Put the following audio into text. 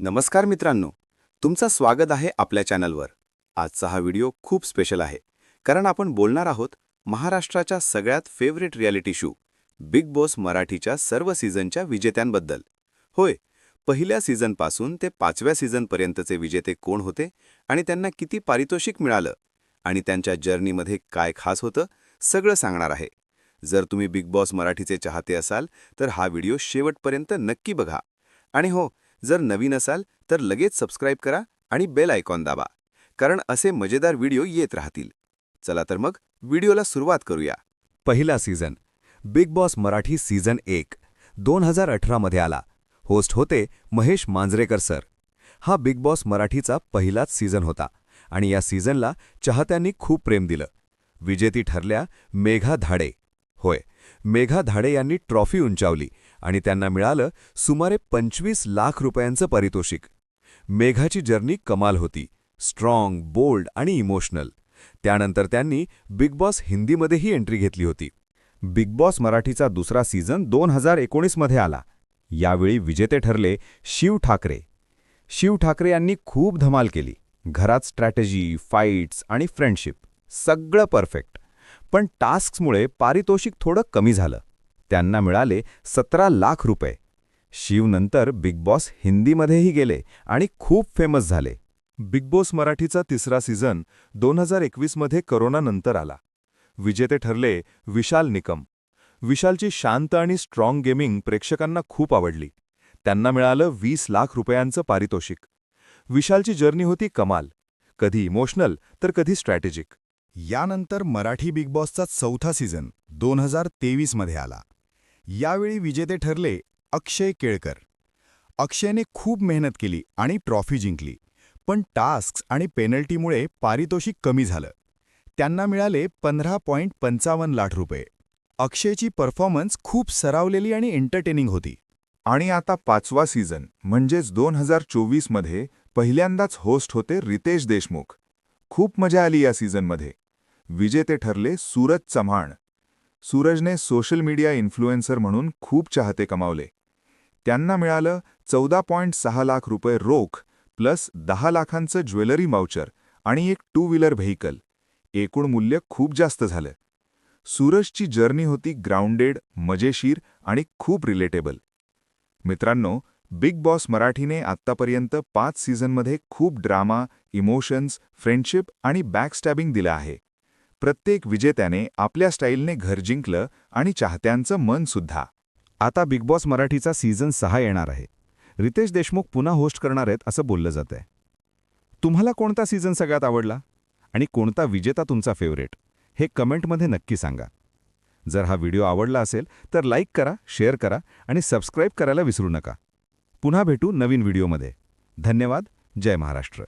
नमस्कार मित्रांनो. तुमचं स्वागत आहे आपल्या चॅनलवर. आजचा हा व्हिडिओ खूप स्पेशल आहे. कारण आपण बोलणार आहोत महाराष्ट्राच्या सगळ्यात favourite reality show Bigg Boss मराठीच्या सर्व सीझनच्या विजेत्यांबद्दल. होय पहिल्या सीझनपासून ते पाचव्या सीझनपर्यंतचे विजेते कोण होते आणि त्यांना किती पारितोषिक मिळालं आणि त्यांच्या जर्नीमध्ये काय खास होतं सगळं सांगणार आहे. जर तुम्ही बिग बॉस मराठीचे चाहते असाल तर हा व्हिडिओ शेवटपर्यंत नक्की बघा. आणि हो जर नवीन असाल तर लगेच सबस्क्राईब करा आणि बेल आयकॉन दाबा कारण असे मजेदार व्हिडिओ येत राहतील. चला तर मग व्हिडिओला सुरुवात करूया. पहिला season Bigg Boss Marathi season एक दोन हजार अठरामध्ये आला. होस्ट होते महेश मांजरेकर सर. हा बिग बॉस मराठीचा पहिलाच सीझन होता आणि या सीझनला चाहत्यांनी खूप प्रेम दिलं. विजेती ठरल्या मेघा धाडे. होय मेघा धाडे यांनी ट्रॉफी उंचावली आणि त्यांना मिळालं सुमारे पंचवीस लाख रुपयांचं पारितोषिक. मेघाची जर्नी कमाल होती स्ट्रॉंग बोल्ड आणि इमोशनल त्यानंतर त्यांनी बिग बॉस हिंदीमध्येही एंट्री घेतली होती. बिग बॉस मराठीचा दुसरा सीझन दोन हजार एकोणीसमध्ये आला. यावेळी विजेते ठरले शिव ठाकरे. शिव ठाकरे यांनी खूप धमाल केली. घरात स्ट्रॅटेजी फाईट्स आणि फ्रेंडशिप सगळं परफेक्ट पण टास्क्समुळे पारितोषिक थोडं कमी झालं. त्यांना मिळाले सतरा लाख रुपये. शिवनंतर बिग बॉस हिंदीमध्येही गेले आणि खूप फेमस झाले. बिग बॉस मराठीचा तिसरा सीझन दोन हजार एकवीसमध्ये करोनानंतर आला. विजेते ठरले विशाल निकम. विशालची शांत आणि स्ट्रॉंग गेमिंग प्रेक्षकांना खूप आवडली. त्यांना मिळालं वीस लाख रुपयांचं पारितोषिक. विशालची जर्नी होती कमाल. कधी इमोशनल तर कधी स्ट्रॅटेजिक. यानंतर मराठी बिग बॉसचा चौथा सीझन दोन हजार तेवीसमध्ये आला. यावेळी विजेते ठरले अक्षय केळकर. अक्षयने खूप मेहनत केली आणि ट्रॉफी जिंकली पण टास्क्स आणि पेनल्टीमुळे पारितोषिक कमी झालं. त्यांना मिळाले पंधरा पॉईंट पंचावन्न लाख रुपये. अक्षयची परफॉर्मन्स खूप सरावलेली आणि एंटरटेनिंग होती. आणि आता पाचवा सीझन म्हणजेच दोन हजार चोवीसमध्ये पहिल्यांदाच होस्ट होते रितेश देशमुख. खूप मजा आली या सीझनमध्ये. विजेते ठरले सूरज चव्हाण. सूरजने सोशल मीडिया इन्फ्लुएन्सर म्हणून खूप चाहते कमावले. त्यांना मिळालं चौदा पॉईंट सहा लाख रुपये रोख प्लस दहा लाखांचं ज्वेलरी माउचर आणि एक टू व्हीलर व्हेकल एकूण मूल्य खूप जास्त झालं. सूरजची जर्नी होती ग्राउंडेड मजेशीर आणि खूप रिलेटेबल. मित्रांनो बिग बॉस मराठीने आत्तापर्यंत पाच सीझनमध्ये खूप ड्रामा इमोशन्स फ्रेंडशिप आणि बॅकस्टॅबिंग दिलं आहे. प्रत्येक विजेत्याने आपल्या स्टाईलने घर जिंकलं आणि चाहत्यांचं मन सुद्धा. आता बिग बॉस मराठीचा सीझन सहा येणार आहे. रितेश देशमुख पुन्हा होस्ट करणार आहेत असं बोललं जात आहे तुम्हाला कोणता सीझन सगळ्यात आवडला? आणि कोणता विजेता तुमचा फेवरेट? हे कमेंटमध्ये नक्की सांगा. जर हा व्हिडिओ आवडला असेल तर लाईक करा शेअर करा आणि सबस्क्राईब करायला विसरू नका. पुन्हा भेटू नवीन व्हिडिओमध्ये. धन्यवाद. जय महाराष्ट्र.